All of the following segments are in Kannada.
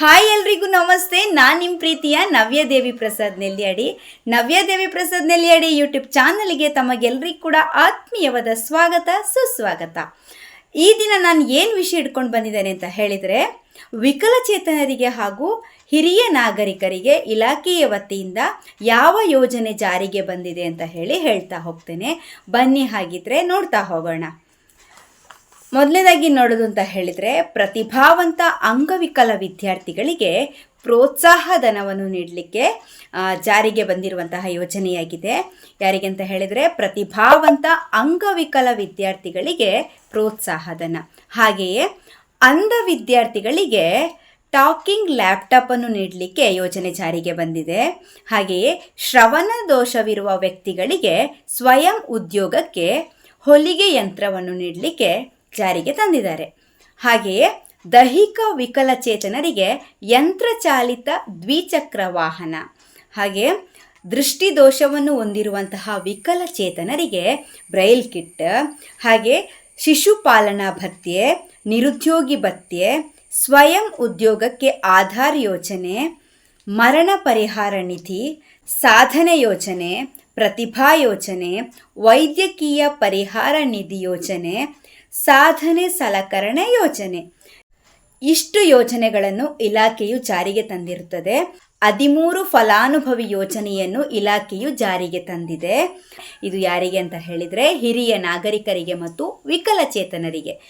ಹಾಯ್ ಎಲ್ರಿಗೂ ನಮಸ್ತೆ. ನಾನು ನಿಮ್ಮ ಪ್ರೀತಿಯ ನವ್ಯದೇವಿ ಪ್ರಸಾದ್ ನವ್ಯ ನವ್ಯದೇವಿ ಪ್ರಸಾದ್ ನೆಲ್ಲಿಯಡಿ ಯೂಟ್ಯೂಬ್ ಚಾನಲ್ಗೆ ತಮಗೆಲ್ಲರಿಗೂ ಕೂಡ ಆತ್ಮೀಯವಾದ ಸ್ವಾಗತ, ಸುಸ್ವಾಗತ. ಈ ದಿನ ನಾನು ಏನು ವಿಷಯ ಇಟ್ಕೊಂಡು ಬಂದಿದ್ದೇನೆ ಅಂತ ಹೇಳಿದರೆ, ವಿಕಲಚೇತನರಿಗೆ ಹಾಗೂ ಹಿರಿಯ ನಾಗರಿಕರಿಗೆ, ಇಲಾಖೆಯ ವತಿಯಿಂದ ಯಾವ ಯೋಜನೆ ಜಾರಿಗೆ ಬಂದಿದೆ ಅಂತ ಹೇಳಿ ಹೇಳ್ತಾ ಹೋಗ್ತೇನೆ. ಬನ್ನಿ ಹಾಗಿದ್ರೆ ನೋಡ್ತಾ ಹೋಗೋಣ. ಮೊದಲನೇದಾಗಿ ನೋಡೋದು ಅಂತ ಹೇಳಿದರೆ, ಪ್ರತಿಭಾವಂತ ಅಂಗವಿಕಲ ವಿದ್ಯಾರ್ಥಿಗಳಿಗೆ ಪ್ರೋತ್ಸಾಹ ಧನವನ್ನು ನೀಡಲಿಕ್ಕೆ ಜಾರಿಗೆ ಬಂದಿರುವಂತಹ ಯೋಜನೆಯಾಗಿದೆ. ಯಾರಿಗೆ ಅಂತ ಹೇಳಿದರೆ, ಪ್ರತಿಭಾವಂತ ಅಂಗವಿಕಲ ವಿದ್ಯಾರ್ಥಿಗಳಿಗೆ ಪ್ರೋತ್ಸಾಹ ಧನ ಹಾಗೆಯೇ, ಅಂಧ ವಿದ್ಯಾರ್ಥಿಗಳಿಗೆ ಟಾಕಿಂಗ್ ಲ್ಯಾಪ್ಟಾಪನ್ನು ನೀಡಲಿಕ್ಕೆ ಯೋಜನೆ ಜಾರಿಗೆ ಬಂದಿದೆ. ಹಾಗೆಯೇ, ಶ್ರವಣ ದೋಷವಿರುವ ವ್ಯಕ್ತಿಗಳಿಗೆ ಸ್ವಯಂ ಉದ್ಯೋಗಕ್ಕೆ ಹೊಲಿಗೆ ಯಂತ್ರವನ್ನು ನೀಡಲಿಕ್ಕೆ ಜಾರಿಗೆ ತಂದಿದ್ದಾರೆ. ಹಾಗೆಯೇ ದೈಹಿಕ ವಿಕಲಚೇತನರಿಗೆ ಯಂತ್ರಚಾಲಿತ ದ್ವಿಚಕ್ರ ವಾಹನ. ಹಾಗೆ ದೃಷ್ಟಿದೋಷವನ್ನು ಹೊಂದಿರುವಂತಹ ವಿಕಲಚೇತನರಿಗೆ ಬ್ರೈಲ್ ಕಿಟ್ ಹಾಗೆ ಶಿಶುಪಾಲನಾ ಭತ್ಯೆ, ನಿರುದ್ಯೋಗಿ ಭತ್ಯೆ, ಸ್ವಯಂ ಉದ್ಯೋಗಕ್ಕೆ ಆಧಾರ್ ಯೋಜನೆ, ಮರಣ ಪರಿಹಾರ ನಿಧಿ, ಸಾಧನೆ ಯೋಜನೆ, ಪ್ರತಿಭಾ ಯೋಜನೆ, ವೈದ್ಯಕೀಯ ಪರಿಹಾರ ನಿಧಿ ಯೋಜನೆ ಸಾಧನೆ ಸಲಕರಣೆ ಯೋಜನೆ. ಇಷ್ಟು ಯೋಜನೆಗಳನ್ನು ಇಲಾಖೆಯು ಜಾರಿಗೆ ತಂದಿರುತ್ತದೆ. ಹದಿಮೂರು ಫಲಾನುಭವಿ ಯೋಜನೆಯನ್ನು ಇಲಾಖೆಯು ಜಾರಿಗೆ ತಂದಿದೆ. ಇದು ಯಾರಿಗೆ ಅಂತ ಹೇಳಿದರೆ ಹಿರಿಯ ನಾಗರಿಕರಿಗೆ ಮತ್ತು ವಿಕಲಚೇತನರಿಗೆ.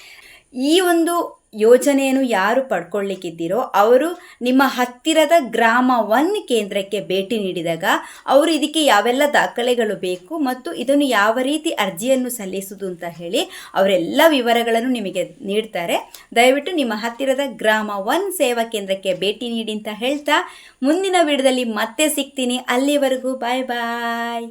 ಈ ಒಂದು ಯೋಜನೆಯನ್ನು ಯಾರು ಪಡ್ಕೊಳ್ಳಿಕ್ಕಿದ್ದೀರೋ ಅವರು ನಿಮ್ಮ ಹತ್ತಿರದ ಗ್ರಾಮ ಒನ್ ಕೇಂದ್ರಕ್ಕೆ ಭೇಟಿ ನೀಡಿದಾಗ ಅವರು ಇದಕ್ಕೆ ಯಾವೆಲ್ಲ ದಾಖಲೆಗಳು ಬೇಕು ಮತ್ತು ಇದನ್ನು ಯಾವ ರೀತಿ ಅರ್ಜಿಯನ್ನು ಸಲ್ಲಿಸುವುದು ಅಂತ ಹೇಳಿ ಅವರೆಲ್ಲ ವಿವರಗಳನ್ನು ನಿಮಗೆ ನೀಡ್ತಾರೆ. ದಯವಿಟ್ಟು ನಿಮ್ಮ ಹತ್ತಿರದ ಗ್ರಾಮ ಒನ್ ಸೇವಾ ಕೇಂದ್ರಕ್ಕೆ ಭೇಟಿ ನೀಡಿ ಅಂತ ಹೇಳ್ತಾ ಮುಂದಿನ ವಿಡದಲ್ಲಿ ಮತ್ತೆ ಸಿಗ್ತೀನಿ. ಅಲ್ಲಿವರೆಗೂ ಬಾಯ್ ಬಾಯ್.